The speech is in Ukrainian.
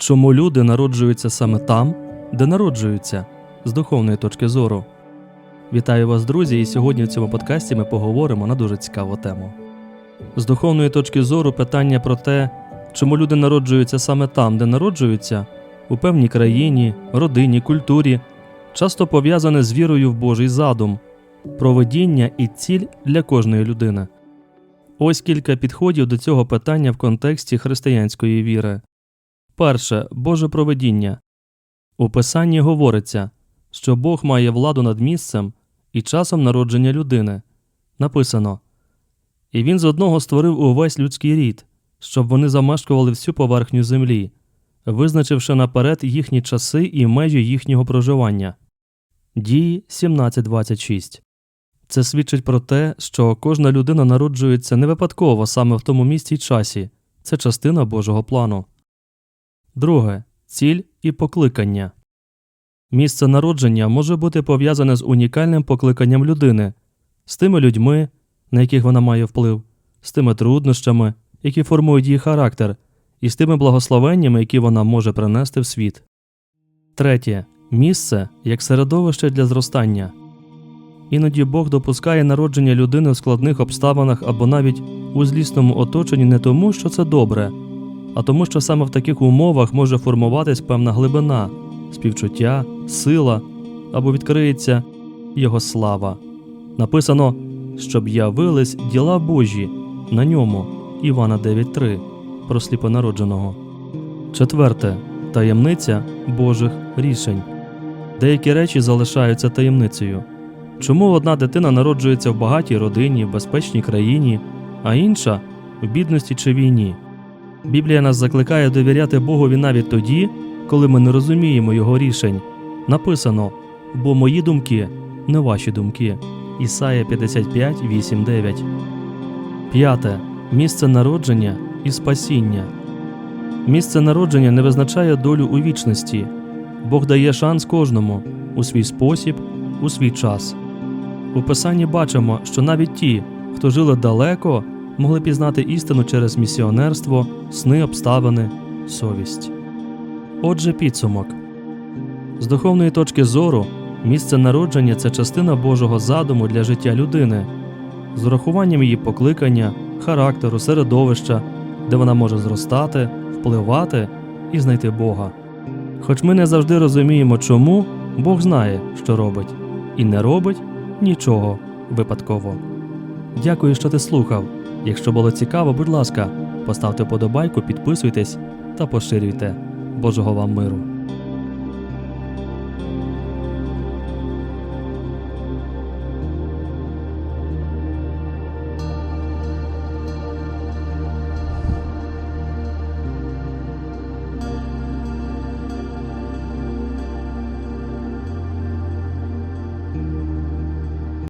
Чому люди народжуються саме там, де народжуються, з духовної точки зору? Вітаю вас, друзі, і сьогодні в цьому подкасті ми поговоримо на дуже цікаву тему. З духовної точки зору питання про те, чому люди народжуються саме там, де народжуються, у певній країні, родині, культурі, часто пов'язане з вірою в Божий задум, проведіння і ціль для кожної людини. Ось кілька підходів до цього питання в контексті християнської віри. Перше Боже проведіння. У Писанні говориться, що Бог має владу над місцем і часом народження людини. Написано І він з одного створив увесь людський рід, щоб вони замешкували всю поверхню землі, визначивши наперед їхні часи і межі їхнього проживання. Дії 17.26 Це свідчить про те, що кожна людина народжується не випадково саме в тому місці й часі, це частина Божого плану. Друге ціль і покликання. Місце народження може бути пов'язане з унікальним покликанням людини, з тими людьми, на яких вона має вплив, з тими труднощами, які формують її характер, і з тими благословеннями, які вона може принести в світ. Третє місце як середовище для зростання. Іноді Бог допускає народження людини в складних обставинах або навіть у злісному оточенні не тому, що це добре, а тому, що саме в таких умовах може формуватись певна глибина, співчуття, сила або відкриється Його слава. Написано, щоб явились діла Божі на ньому. Івана 9.3 про сліпонародженого. Четверте таємниця Божих рішень. Деякі речі залишаються таємницею. Чому одна дитина народжується в багатій родині, в безпечній країні, а інша в бідності чи війні? Біблія нас закликає довіряти Богові навіть тоді, коли ми не розуміємо Його рішень. Написано: бо мої думки не ваші думки. Ісая 55, 8, 9. П'яте. Місце народження і спасіння. Місце народження не визначає долю у вічності. Бог дає шанс кожному у свій спосіб, у свій час. У Писанні бачимо, що навіть ті, хто жили далеко, могли пізнати істину через місіонерство, сни обставини, совість. Отже, підсумок. З духовної точки зору, місце народження це частина Божого задуму для життя людини, з урахуванням її покликання, характеру, середовища, де вона може зростати, впливати і знайти Бога. Хоч ми не завжди розуміємо, чому Бог знає, що робить, і не робить нічого випадково. Дякую, що ти слухав. Якщо було цікаво, будь ласка, поставте подобайку, підписуйтесь та поширюйте. Божого вам миру!